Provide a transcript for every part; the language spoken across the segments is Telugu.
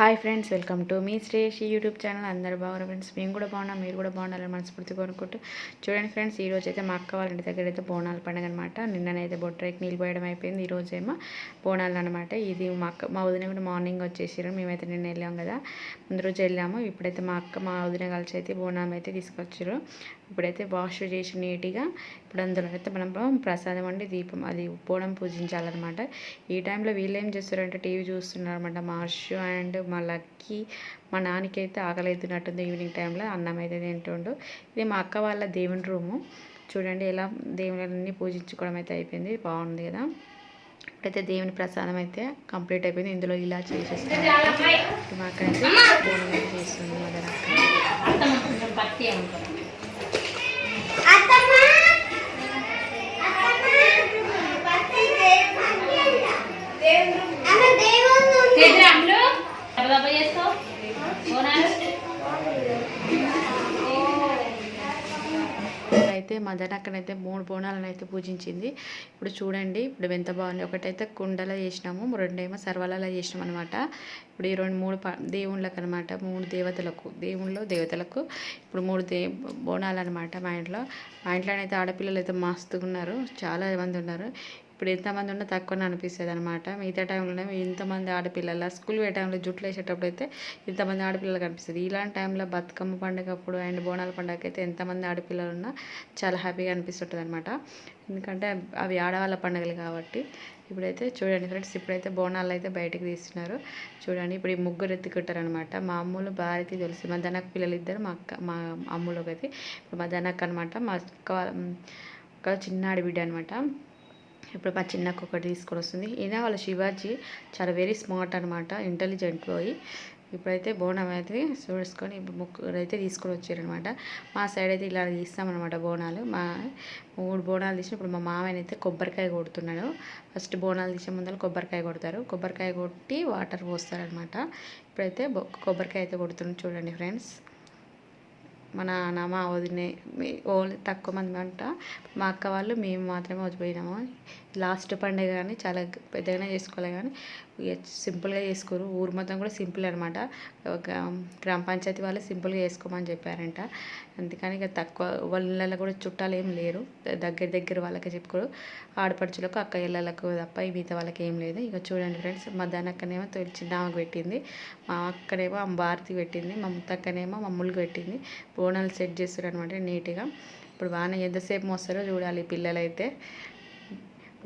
హాయ్ ఫ్రెండ్స్ వెల్కమ్ టు మీ శ్రేష్ యూట్యూబ్ ఛానల్. అందరు బాగున్నారు ఫ్రెండ్స్. మేము కూడా బాగున్నాం మీరు కూడా బాగుండాలని మనస్ఫూర్తి కోరుకుంటూ చూడండి ఫ్రెండ్స్ ఈ రోజు అయితే మా అక్క వాళ్ళ ఇంటి దగ్గర అయితే బోనాల పండుగ అనమాట నిన్ననైతే బొట్టరేకి నీళ్ళు పోయడం అయిపోయింది ఈరోజు ఏమో బోనాలు అనమాట ఇది మా అక్క మా వదిన కూడా మార్నింగ్ వచ్చేసారు మేమైతే నిన్న వెళ్ళాం కదా. ముందు రోజు వెళ్ళాము ఇప్పుడైతే మా అక్క మా వదిన కలిసి అయితే బోనాలు అయితే తీసుకొచ్చారు ఇప్పుడైతే వాష్ చేసి నీట్గా ఇప్పుడు అందులో అయితే మనం ప్రసాదం అండి దీపం అది బోనం పూజించాలన్నమాట. ఈ టైంలో వీళ్ళు ఏం చేస్తారంటే టీవీ చూస్తున్నారు అనమాట మా హర్షు అండ్ మా లక్కీ మా నాన్నకైతే ఆకలి అవుతున్నట్టుంది ఈవినింగ్ టైంలో అన్నం అయితే తింటుండు. ఇది మా అక్క వాళ్ళ దేవుని రూము చూడండి ఎలా దేవుళ్ళని పూజించుకోవడం అయితే అయిపోయింది. బాగుంది కదా. ఇప్పుడైతే దేవుని ప్రసాదం అయితే కంప్లీట్ అయిపోయింది. ఇందులో ఇలా చేసేస్తాను. మా అక్క అయితే బోనం అయితే చేస్తుంది మదర్ అక్క అయితే మదర్ అక్కడైతే మూడు బోనాలను అయితే పూజించింది. ఇప్పుడు చూడండి ఇప్పుడు ఎంత బాగుంది. ఒకటైతే కుండలో చేసినాము రెండేమో సర్వాలలో చేసినాం అనమాట ఇప్పుడు ఈ రెండు మూడు దేవుళ్ళకి అనమాట మూడు దేవతలకు దేవుళ్ళు దేవతలకు. ఇప్పుడు మూడు దే బోనాలు అనమాట మా ఇంట్లో. మా ఇంట్లోనైతే ఆడపిల్లలు అయితే మస్తుగా ఉన్నారు చాలా మంది ఉన్నారు. ఇప్పుడు ఎంతమంది ఉన్నా తక్కువనే అనిపిస్తుంది అనమాట మిగతా టైంలో ఇంతమంది ఆడపిల్లల స్కూల్ పోయే టైంలో జుట్లు వేసేటప్పుడు అయితే ఇంతమంది ఆడపిల్లలు కనిపిస్తుంది. ఇలాంటి టైంలో బతుకమ్మ పండుగ అప్పుడు అండ్ బోనాల పండుగ అయితే ఎంతమంది ఆడపిల్లలు ఉన్నా చాలా హ్యాపీగా అనిపిస్తుంటుంది అనమాట ఎందుకంటే అవి ఆడవాళ్ళ పండుగలు కాబట్టి ఇప్పుడైతే చూడండి ఫ్రెండ్స్ ఇప్పుడైతే బోనాలు అయితే బయటకు తీస్తున్నారు. చూడండి ఇప్పుడు ఈ ముగ్గురు ఎత్తుకుంటారు అనమాట మా అమ్ములు భారతి తెలుసు మా ధనక్ పిల్లలు ఇద్దరు మా అక్క మా అమ్ములు ఒకటి. ఇప్పుడు మా ధనక్ అనమాట మా అక్క ఒక చిన్న బిడ్డ అనమాట ఇప్పుడు మా చిన్నకు ఒకటి తీసుకొని వస్తుంది. ఈయన వాళ్ళ శివాజీ చాలా వెరీ స్మార్ట్ అనమాట ఇంటెలిజెంట్ పోయి ఇప్పుడైతే బోనం అయితే చూసుకొని ఇప్పుడు ముగ్గురు అయితే తీసుకొని వచ్చారనమాట మా సైడ్ అయితే ఇలా తీస్తామన్నమాట బోనాలు. మా మూడు బోనాలు తీసిన ఇప్పుడు మా మామయ్య అయితే కొబ్బరికాయ కొడుతున్నాడు. ఫస్ట్ బోనాలు తీసే ముందర కొబ్బరికాయ కొడతారు. కొబ్బరికాయ కొట్టి వాటర్ పోస్తారనమాట ఇప్పుడైతే బొ- కొబ్బరికాయ అయితే కొడుతున్నాడు చూడండి ఫ్రెండ్స్ మా నాన్న మా వదినే ఓన్లీ తక్కువ మంది అంట. మా అక్క వాళ్ళు మేము మాత్రమే వచ్చిపోయినాము లాస్ట్ పండుగ కానీ చాలా పెద్దగానే చేసుకోవాలి కానీ ఇక సింపుల్గా చేసుకోరు. ఊరు మొత్తం కూడా సింపుల్ అనమాట గ్రామ పంచాయతీ వాళ్ళు సింపుల్గా చేసుకోమని చెప్పారంట. అందుకని ఇక తక్కువ వాళ్ళ కూడా చుట్టాలు ఏం లేరు. దగ్గర దగ్గర వాళ్ళకి చెప్పుకోరు. ఆడపడుచులకు అక్క ఇళ్ళలకు తప్ప ఈ మిగతా వాళ్ళకి ఏం లేదు. ఇక చూడండి ఫ్రెండ్స్ మా అక్కనేమో తొలి చిన్న పెట్టింది. మా అక్కనేమో ఆమె భారతి పెట్టింది. మా ముత్తక్కనేమో మమ్ములకి పెట్టింది. బోనాలు సెట్ చేస్తారు అనమాట నీట్గా. ఇప్పుడు బాగానే ఎంతసేపు మోస్తారో చూడాలి పిల్లలైతే.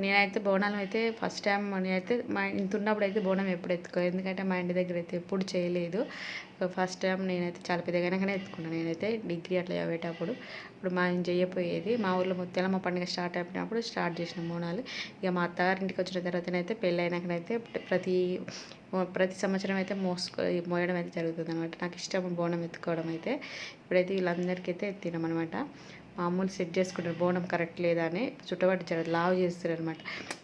నేనైతే బోనాలు అయితే ఫస్ట్ టైం నేనైతే మా ఇంత ఉన్నప్పుడు అయితే బోనం ఎప్పుడు ఎత్తుకో ఎందుకంటే మా ఇంటి దగ్గర అయితే ఎప్పుడు చేయలేదు. ఫస్ట్ టైం నేనైతే చాలా పెద్దగానే ఎత్తుకున్నాను నేనైతే డిగ్రీ అట్లా చదివేటప్పుడు ఇప్పుడు మా ఆయన చేయపోయేది. మా ఊర్లో ముత్యాలమ్మ పండుగ స్టార్ట్ అయినప్పుడు స్టార్ట్ చేసిన బోనాలు. ఇక మా అత్తగారింటికి వచ్చిన తర్వాతనైతే పెళ్ళైనాకనైతే ప్రతి ప్రతి సంవత్సరం అయితే మోసుకో మోయడం అయితే జరుగుతుంది అనమాట నాకు ఇష్టం బోనం ఎత్తుకోవడం అయితే. ఇప్పుడైతే వీళ్ళందరికీ అయితే ఎత్తినాం అనమాట మామూలు సెట్ చేసుకుంటారు. బోనం కరెక్ట్ లేదా అని చుట్టబట్టి జర లావ్ చేస్తారు అనమాట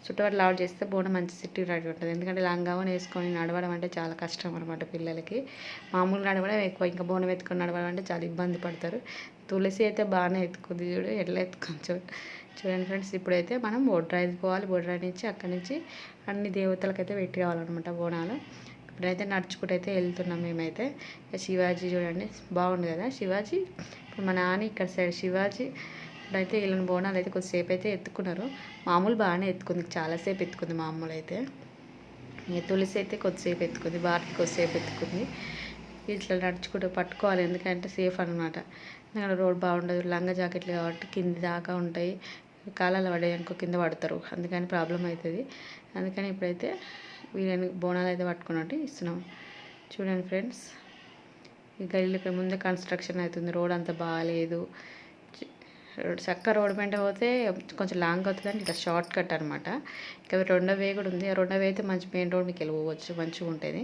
చుట్టబట్టి లావ్ చేస్తే బోనం మంచి సిట్టింగ్ రెడీ ఉంటుంది. ఎందుకంటే లంగావని వేసుకొని నడవడం అంటే చాలా కష్టం అనమాట పిల్లలకి. మామూలు నడవడం ఎక్కువ. ఇంకా బోనం ఎత్తుకొని నడవడం అంటే చాలా ఇబ్బంది పడతారు. తులసి అయితే బాగానే ఎత్తుకుంది చూడు. ఎట్లా ఎత్తుకొని చూడు. చూడండి ఫ్రెండ్స్ ఇప్పుడైతే మనం బొడ్రాయి పోవాలి. బొడ్రాయి నుంచి అక్కడి నుంచి అన్ని దేవతలకైతే పెట్టి రావాలన్నమాట బోనాలు. ఇప్పుడైతే నడుచుకుంటూ అయితే వెళ్తున్నాం మేమైతే. శివాజీ చూడండి. బాగుంది కదా శివాజీ? ఇప్పుడు మా నాన్న ఇక్కడ సైడ్ శివాజీ ఇప్పుడైతే వీళ్ళని బోనాలు అయితే కొద్దిసేపు అయితే ఎత్తుకున్నారు. మామూలు బాగానే ఎత్తుకుంది చాలాసేపు ఎత్తుకుంది మామూలు అయితే. తులసి అయితే కొద్దిసేపు ఎత్తుకుంది భారతి కొద్దిసేపు ఎత్తుకుంది. ఇట్లా నడుచుకుంటూ పట్టుకోవాలి ఎందుకంటే సేఫ్ అనమాట ఎందుకంటే రోడ్ బాగుండదు లంగా జాకెట్లు కాబట్టి కింది దాకా ఉంటాయి. కాలాలు పడే అనుకో కింద పడతారు అందుకని ప్రాబ్లం అవుతుంది. అందుకని ఇప్పుడైతే వీళ్ళని బోనాలు అయితే పట్టుకున్నట్టు ఇస్తున్నాం. చూడండి ఫ్రెండ్స్. ఈ గల్లీకి ముందే కన్స్ట్రక్షన్ అవుతుంది. రోడ్ అంత బాగాలేదు చక్క రోడ్ వెంట పోతే కొంచెం లాంగ్ అవుతుందని ఇట్లా షార్ట్ కట్ అనమాట ఇంకా రెండో వే కూడా ఉంది. ఆ రెండో వే అయితే మంచి మెయిన్ రోడ్ మీకు వెళ్ళిపోవచ్చు మంచిగా ఉంటుంది.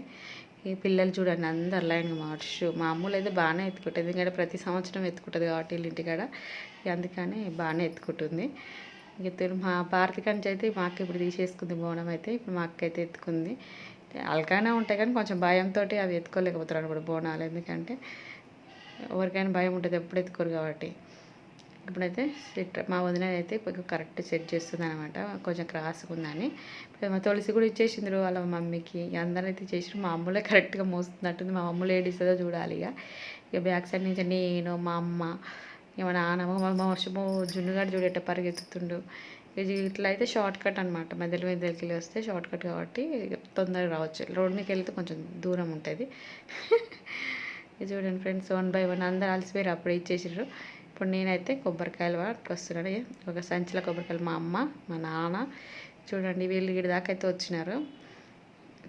ఈ పిల్లలు చూడండి అందరు లైన్గా మార్చు. మా అయితే బాగానే ఎత్తుకుంటుంది. ఎందుకంటే ప్రతి సంవత్సరం ఎత్తుకుంటుంది కాబట్టి వీళ్ళ ఇంటికాడ. అందుకని బాగానే ఎత్తుకుంటుంది. ఇక మా భారతి కంచి అయితే మా అక్క ఇప్పుడు తీసేసుకుంది. బోనం అయితే ఇప్పుడు మా అక్క అయితే ఎత్తుకుంది. అలకైనా ఉంటాయి కానీ కొంచెం భయంతో అవి ఎత్తుకోలేకపోతున్నాను కూడా బోనాలు. ఎందుకంటే ఎవరికైనా భయం ఉంటుంది ఎప్పుడు ఎత్తుకోరు కాబట్టి. ఇప్పుడైతే సెట్ మా వదిన అయితే కొంచెం కరెక్ట్ సెట్ చేస్తుంది అనమాట కొంచెం క్రాస్గా ఉందని. మా తులసి కూడా ఇచ్చేసిండ్రు వాళ్ళ మమ్మీకి. అందరూ అయితే చేసిరు మా అమ్మలే కరెక్ట్గా మోస్తున్నట్టుంది మా అమ్మలు ఏడిస్తుందో చూడాలి ఇక. ఇక బ్యాక్ సైడ్ నుంచి నేను మా అమ్మ ఇక మా నాన్నమ్మ మా మా వర్షము జున్నుగాడు చూడేట పరిగెత్తుతుండు. ఇది ఇట్లా అయితే షార్ట్ కట్ అనమాట మధ్యలో మధ్యలోకి వెళ్ళి వస్తే షార్ట్ కట్ కాబట్టి తొందరగా రావచ్చు. రోడ్ మీకు వెళ్తే కొంచెం దూరం ఉంటుంది. ఇది చూడండి ఫ్రెండ్స్ వన్ బై వన్ అందరు అలసిపోయారు అప్పుడు ఇచ్చేసారు ఇప్పుడు నేనైతే కొబ్బరికాయలు పట్టుకొస్తున్నాను ఒక సంచిలో కొబ్బరికాయలు మా అమ్మ మా నాన్న. చూడండి వీళ్ళు వీడి దాకా అయితే వచ్చినారు.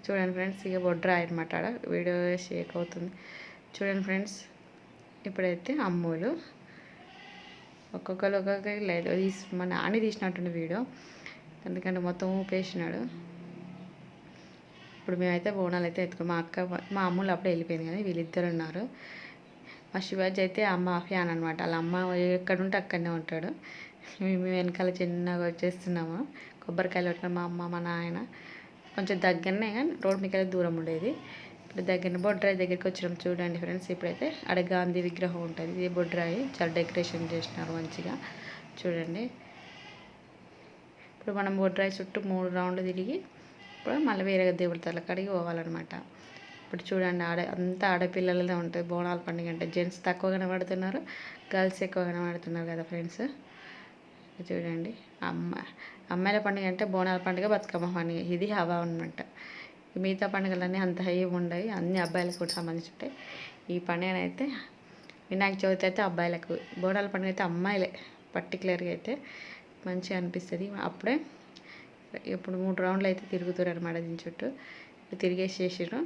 చూడండి ఫ్రెండ్స్ ఇక బొడ్రా అనమాట ఆడ. వీడియో షేక్ అవుతుంది. చూడండి ఫ్రెండ్స్ ఇప్పుడైతే అమ్ములు. ఒక్కొక్కరు ఒక్కొక్కరికి లైట్ తీసి మా నాన్న తీసినట్టుండే వీడియో. ఎందుకంటే మొత్తం ఊపేసినాడు. ఇప్పుడు మేమైతే బోనాలు అయితే ఎత్తుకున్నాం మా అక్క మా అమ్ములు అప్పుడే వెళ్ళిపోయింది కానీ వీళ్ళిద్దరు ఉన్నారు. మా శివాజీ అయితే అమ్మ ఫ్యాన్ అనమాట వాళ్ళ అమ్మ ఎక్కడ ఉంటే అక్కడనే ఉంటాడు. మేము వెనకాల చిన్నగా వచ్చేస్తున్నాము. కొబ్బరికాయలు పెట్టిన మా అమ్మ మా నాయన కొంచెం దగ్గరనే కానీ రోడ్ మీకెళ్ళి దూరం ఉండేది. ఇప్పుడు దగ్గర బొడ్రాయి దగ్గరికి వచ్చినాం చూడండి ఫ్రెండ్స్. ఇప్పుడైతే ఆడ గాంధీ విగ్రహం ఉంటుంది. ఇది బొడ్రాయి. చాలా డెకరేషన్ చేసినారు మంచిగా. చూడండి. ఇప్పుడు మనం బొడ్రాయి చుట్టూ మూడు రౌండ్లు తిరిగి ఇప్పుడు మళ్ళీ వేరే దేవుడి తల కాడికి పోవాలన్నమాట. ఇప్పుడు చూడండి ఆడ అంతా ఆడపిల్లలదే ఉంటుంది. బోనాల పండుగ అంటే జెంట్స్ తక్కువ కనబడుతున్నారు. గర్ల్స్ ఎక్కువ కనబడుతున్నారు కదా ఫ్రెండ్స్. చూడండి. అమ్మ అమ్మాయిల పండుగ అంటే బోనాల పండుగ బతుకమ్మ పండుగ. ఇది హవా అనమాట మిగతా పండుగలన్నీ అంత హై ఉండవు అన్ని అబ్బాయిలకు కూడా సంబంధించి ఉంటాయి. ఈ పండుగనైతే వినాయక చవితి అయితే అబ్బాయిలకు బోడాల పండుగ అయితే అమ్మాయిలే పర్టికులర్గా అయితే మంచిగా అనిపిస్తుంది. అప్పుడే ఇప్పుడు మూడు రౌండ్లు అయితే తిరుగుతారు అనమాట దీని చుట్టూ. ఇప్పుడు తిరిగేసేసారు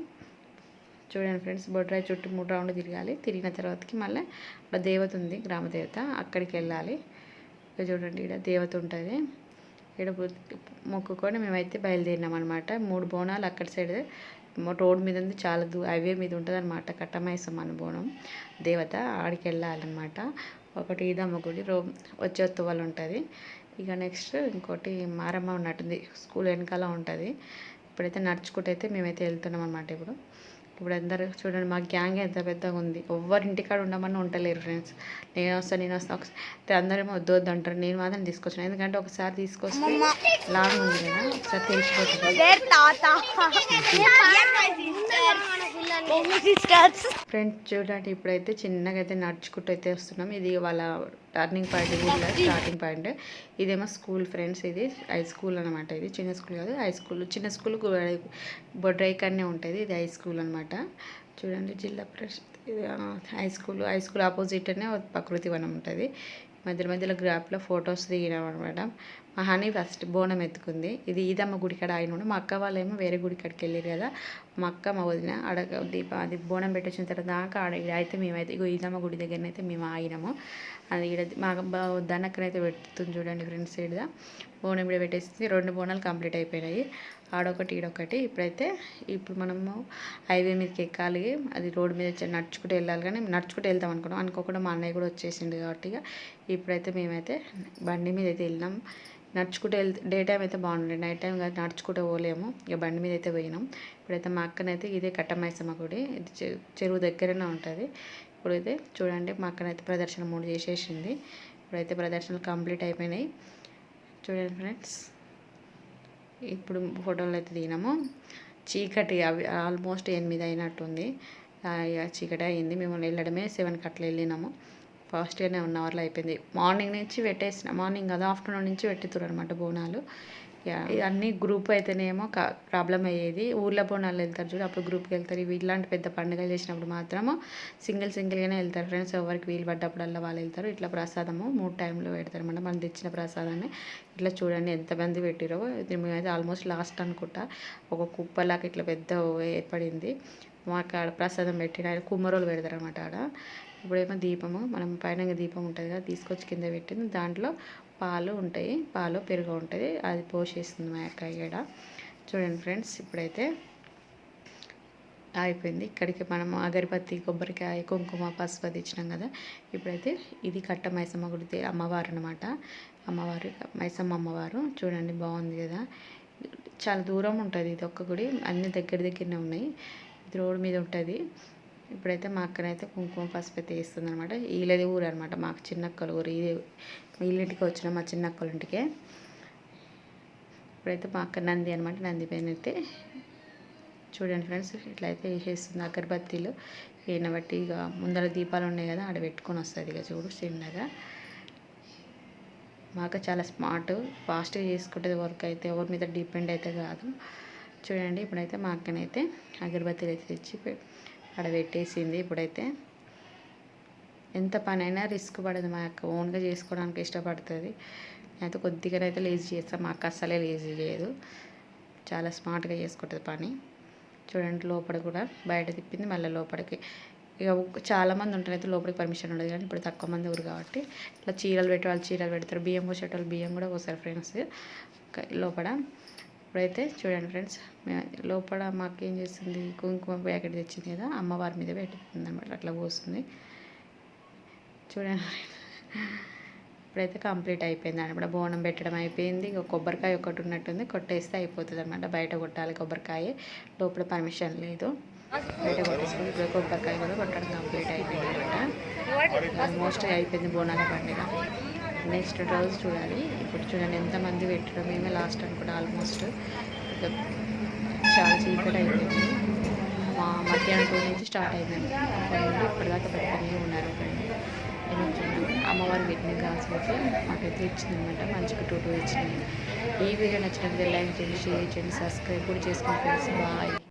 చూడండి ఫ్రెండ్స్ బొడ్రాయి చుట్టూ మూడు రౌండ్లు తిరగాలి. తిరిగిన తర్వాతకి మళ్ళీ అక్కడ దేవత ఉంది గ్రామ దేవత అక్కడికి వెళ్ళాలి. ఇక చూడండి ఇక్కడ దేవత ఉంటుంది. ఇక్కడ మొక్కుకొని మేమైతే బయలుదేరినాం అనమాట మూడు బోనాలు అక్కడ సైడ్ రోడ్ మీద ఉంది చాలా దూ హైవే మీద ఉంటుంది అనమాట కట్టమైసం మన బోనం. దేవత ఆడికి వెళ్ళాలన్నమాట. ఒకటి ఈదమ్మ గుడి రో వచ్చే వాళ్ళు ఉంటుంది. ఇక నెక్స్ట్ ఇంకోటి మారమ్మ ఉన్నట్టుంది స్కూల్ వెనకాల ఉంటుంది. ఇప్పుడైతే నడుచుకుంటూ అయితే మేమైతే వెళ్తున్నాం అనమాట ఇప్పుడు. ఇప్పుడు అందరూ చూడండి మా గ్యాంగ్ ఎంత పెద్దగా ఉంది. ఎవ్వరి ఇంటికాడ ఉండమని ఉండలేరు ఫ్రెండ్స్ నేను వస్తాను నేను వస్తాను ఒకసారి. అందరేమో వద్దు వద్దు అంటారు. నేను మాత్రం తీసుకొచ్చాను. ఎందుకంటే ఒకసారి తీసుకొస్తే లాంగ్ ఉంది కదా. ఒకసారి తెలిసిపోతుంది. ఫ్రెండ్స్ చూడండి ఇప్పుడైతే చిన్నగా అయితే నడుచుకుంటూ అయితే వస్తున్నాం. ఇది వాళ్ళ టర్నింగ్ పాయింట్ ఊళ్ళో స్టార్టింగ్ పాయింట్ ఇదేమో స్కూల్ ఫ్రెండ్స్ ఇది హై స్కూల్ అనమాట ఇది చిన్న స్కూల్ కాదు హై స్కూల్ చిన్న స్కూల్ బొడ్రాయి కన్నే ఉంటుంది. ఇది హై స్కూల్ అనమాట చూడండి Zilla Parishad high school high school ఆపోజిట్నే ప్రకృతి వనం ఉంటుంది. మధ్య మధ్యలో గ్రాప్లో ఫొటోస్ దిగినాం అనమాట మా హనీ ఫస్ట్ బోనం ఎత్తుకుంది. ఇది ఈదమ్మ గుడి కాడ ఆయన మా అక్క వాళ్ళేమో వేరే గుడి కాడికి వెళ్ళారు కదా. మా అక్క మా వదిన ఆడ దీప అది బోనం పెట్టొచ్చిన తర్వాత దాకా ఆడ ఈడ అయితే మేమైతే ఇగో ఈదమ్మ గుడి దగ్గరనైతే మేము ఆగినాము. అది ఈడ మా దనక్కనైతే పెడుతుంది చూడండి ఫ్రెండ్స్ సైడ్దా బోనం ఈడ పెట్టేసింది రెండు బోనాలు కంప్లీట్ అయిపోయినాయి. ఆడొకటి ఈడొకటి. ఇప్పుడైతే ఇప్పుడు మనము హైవే మీదకి ఎక్కాలి. అది రోడ్డు మీద నడుచుకుంటూ వెళ్ళాలి కానీ నడుచుకుంటూ వెళ్తాం అనుకున్నాం. అనుకోకుండా మా అన్నయ్య కూడా వచ్చేసిండు కాబట్టి ఇక ఇప్పుడైతే మేమైతే బండి మీద అయితే వెళ్ళినాం. నడుచుకుంటూ వెళ్తే డే టైం అయితే బాగుండే. నైట్ టైం కాదు నడుచుకుంటూ పోలేము. ఇక బండి మీద అయితే పోయినాం. ఇప్పుడైతే మా అక్కనైతే ఇదే కట్టమైసమ్మ గుడి. ఇది చె- చెరువు దగ్గరనే ఉంటుంది. ఇప్పుడైతే చూడండి మా అక్కనైతే ప్రదర్శన మూడు చేసేసింది. ఇప్పుడైతే ప్రదర్శనలు కంప్లీట్ అయిపోయినాయి. చూడండి ఫ్రెండ్స్. ఇప్పుడు ఫోటోలు అయితే దిగినాము. చీకటి అవి ఆల్మోస్ట్ ఎనిమిది అయినట్టుంది. ఇక చీకటి అయింది. మేము వెళ్ళడమే సెవెన్కి అట్లా వెళ్ళినాము. ఫాస్ట్గానే వన్ అవర్లో అయిపోయింది. మార్నింగ్ నుంచి పెట్టేసిన మార్నింగ్ కదా ఆఫ్టర్నూన్ నుంచి పెట్టుతున్నారు అనమాట బోనాలు. ఇక అన్ని గ్రూప్ అయితేనేమో ప్రాబ్లం అయ్యేది. ఊర్లో బోనాలు వెళ్తారు చూడు అప్పుడు గ్రూప్కి వెళ్తారు. ఇవి ఇలాంటి పెద్ద పండుగలు చేసినప్పుడు మాత్రము సింగిల్ సింగిల్గానే వెళ్తారు ఫ్రెండ్స్. ఎవరికి వీలు పడ్డప్పుడల్లా వాళ్ళు వెళ్తారు. ఇట్లా ప్రసాదము మూడు టైంలో పెడతారు అనమాట మనం తెచ్చిన ప్రసాదాన్ని ఇట్లా చూడండి ఎంతమంది పెట్టిరో. ఇది మేమైతే ఆల్మోస్ట్ లాస్ట్ అనుకుంటా. ఒక కుప్పలాగా ఇట్లా పెద్ద ఏర్పడింది. మాకు ఆడ ప్రసాదం పెట్టిన ఆయన కుమ్మరోలు పెడతారు అనమాట ఆడ. ఇప్పుడేమో దీపము మనం పైన దీపం ఉంటుంది కదా తీసుకొచ్చి కింద పెట్టింది. దాంట్లో పాలు ఉంటాయి పాలు పెరుగు ఉంటుంది అది పోసేస్తుంది మా యొక్క ఇక్కడ చూడండి ఫ్రెండ్స్ ఇప్పుడైతే అయిపోయింది. ఇక్కడికి మనం అగరబత్తి కొబ్బరికాయ కుంకుమ పసుపు అది ఇచ్చినాం కదా. ఇప్పుడైతే ఇది కట్ట మైసమ్మ గుడి అమ్మవారు అనమాట అమ్మవారు మైసమ్మ అమ్మవారు. చూడండి బాగుంది కదా. చాలా దూరం ఉంటుంది ఇది ఒక్క గుడి అన్ని దగ్గర దగ్గరనే ఉన్నాయి. ఇది మీద ఉంటుంది. ఇప్పుడైతే మా అక్కనైతే కుంకుమ పసుపు అయితే వేస్తుంది అనమాట వీళ్ళది ఊరు అనమాట మాకు చిన్నక్కల ఊరు. ఇది వీళ్ళింటికి వచ్చిన మా చిన్నక్కల ఇంటికే. ఇప్పుడైతే మా అక్క నంది అనమాట నంది పైన అయితే చూడండి ఫ్రెండ్స్ ఇట్లా అయితే వేసేస్తుంది అగరబత్తీలు. ఈయన బట్టి ఇక ముందర దీపాలు ఉన్నాయి కదా ఆడ పెట్టుకొని వస్తుంది ఇక చూడు చిన్నగా మా అక్క చాలా స్మార్ట్ ఫాస్ట్గా చేసుకుంటుంది వర్క్ అయితే. ఎవరి మీద డిపెండ్ అయితే కాదు. చూడండి ఇప్పుడైతే మా అక్కనైతే అగరబత్తీలు అయితే తెచ్చి ఆడ పెట్టేసింది ఇప్పుడైతే. ఎంత పనైనా రిస్క్ పడదు మా అక్క ఓన్గా చేసుకోవడానికి ఇష్టపడుతుంది. అయితే కొద్దిగానైతే లేజీ చేస్తాను మా అక్క అస్సలే లేజీ చేయదు. చాలా స్మార్ట్గా చేసుకుంటుంది పని. చూడండి లోపల కూడా బయట తిప్పింది మళ్ళీ లోపలికి. ఇక చాలామంది ఉంటారు అయితే లోపలికి పర్మిషన్ ఉండదు కానీ ఇప్పుడు తక్కువ మంది ఊరు కాబట్టి ఇట్లా చీరలు పెట్టే వాళ్ళు చీరలు పెడతారు బియ్యం పోసేటోళ్ళు బియ్యం కూడా పోసారు ఫ్రెండ్స్. లోపల ఇప్పుడైతే చూడండి ఫ్రెండ్స్ లోపల మాకు ఏం చేస్తుంది? కుంకుమ ప్యాకెట్ తెచ్చింది కదా అమ్మవారి మీద పెట్టుతుంది అనమాట అట్లా పోస్తుంది. చూడండి ఇప్పుడైతే కంప్లీట్ అయిపోయింది అనమాట బోనం పెట్టడం అయిపోయింది ఇక కొబ్బరికాయ ఒకటి ఉన్నట్టుంది కొట్టేస్తే అయిపోతుంది అనమాట బయట కొట్టాలి కొబ్బరికాయ లోపల పర్మిషన్ లేదు. బయట కొట్టేసుకుని ఇప్పుడు కొబ్బరికాయ కూడా కొట్టడం కంప్లీట్ అయిపోయింది అనమాట ఆల్మోస్ట్ అయిపోయింది బోనాల పండుగ. నెక్స్ట్ రోజు చూడాలి. ఇప్పుడు చూడండి ఎంతమంది పెట్టడం మేమే లాస్ట్ అనుకుంటా ఆల్మోస్ట్ చాలా చీకటి అయిపోయింది. మా మధ్యాహ్నం టూ నుంచి స్టార్ట్ అయిందండి అప్పటి నుండి ఇప్పటిదాకా పెట్టుకునే ఉన్నారు ఫ్రెండ్ అమ్మవారి పెట్టిన కాల్స్ అయితే మాకైతే ఇచ్చిందనమాట మంచిగా టూ టూ ఇచ్చినాయి. ఈ వీడియో నచ్చినట్లయితే లైక్ చేయండి షేర్ చేయండి సబ్స్క్రైబ్ కూడా చేసుకోండి ఫ్రెండ్స్ బాయ్